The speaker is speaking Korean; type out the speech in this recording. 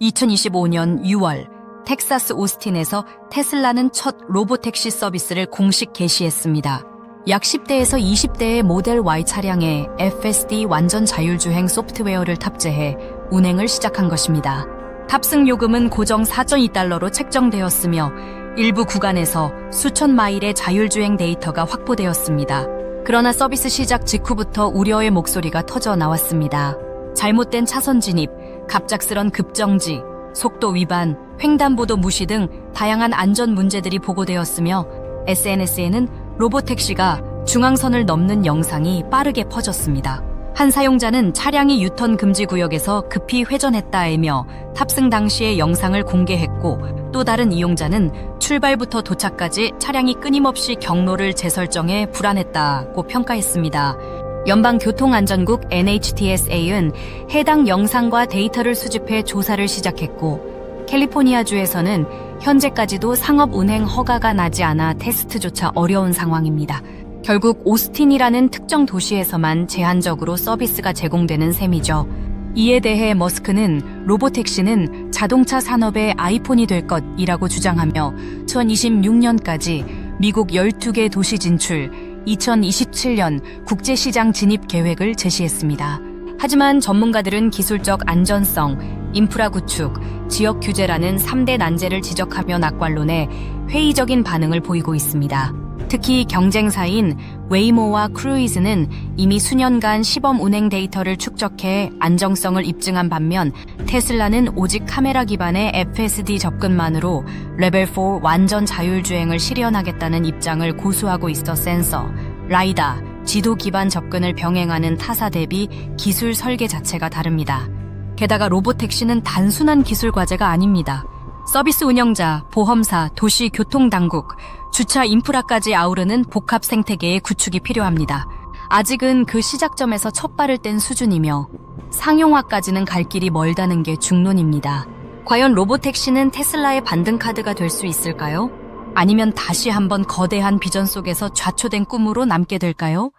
2025년 6월 텍사스 오스틴에서 테슬라는 첫 로보택시 서비스를 공식 개시했습니다. 약 10대에서 20대의 모델 Y 차량에 FSD 완전 자율주행 소프트웨어를 탑재해 운행을 시작한 것입니다. 탑승 요금은 고정 4.2달러로 책정되었으며 일부 구간에서 수천 마일의 자율주행 데이터가 확보되었습니다. 그러나 서비스 시작 직후부터 우려의 목소리가 터져 나왔습니다. 잘못된 차선 진입, 갑작스런 급정지, 속도 위반, 횡단보도 무시 등 다양한 안전 문제들이 보고되었으며 SNS에는 로보택시가 중앙선을 넘는 영상이 빠르게 퍼졌습니다. 한 사용자는 차량이 유턴 금지 구역에서 급히 회전했다이며 탑승 당시의 영상을 공개했고 또 다른 이용자는 출발부터 도착까지 차량이 끊임없이 경로를 재설정해 불안했다고 평가했습니다. 연방교통안전국 NHTSA는 해당 영상과 데이터를 수집해 조사를 시작했고 캘리포니아주에서는 현재까지도 상업 운행 허가가 나지 않아 테스트조차 어려운 상황입니다. 결국 오스틴이라는 특정 도시에서만 제한적으로 서비스가 제공되는 셈이죠. 이에 대해 머스크는 로보택시는 자동차 산업의 아이폰이 될 것이라고 주장하며 2026년까지 미국 12개 도시 진출, 2027년 국제시장 진입 계획을 제시했습니다. 하지만 전문가들은 기술적 안전성, 인프라 구축, 지역 규제라는 3대 난제를 지적하며 낙관론에 회의적인 반응을 보이고 있습니다. 특히 경쟁사인 웨이모와 크루이즈는 이미 수년간 시범 운행 데이터를 축적해 안정성을 입증한 반면 테슬라는 오직 카메라 기반의 FSD 접근만으로 레벨 4 완전 자율주행을 실현하겠다는 입장을 고수하고 있어 센서, 라이다, 지도 기반 접근을 병행하는 타사 대비 기술 설계 자체가 다릅니다. 게다가 로보택시는 단순한 기술 과제가 아닙니다. 서비스 운영자, 보험사, 도시 교통당국, 주차 인프라까지 아우르는 복합 생태계의 구축이 필요합니다. 아직은 그 시작점에서 첫 발을 뗀 수준이며 상용화까지는 갈 길이 멀다는 게 중론입니다. 과연 로보택시는 테슬라의 반등 카드가 될 수 있을까요? 아니면 다시 한번 거대한 비전 속에서 좌초된 꿈으로 남게 될까요?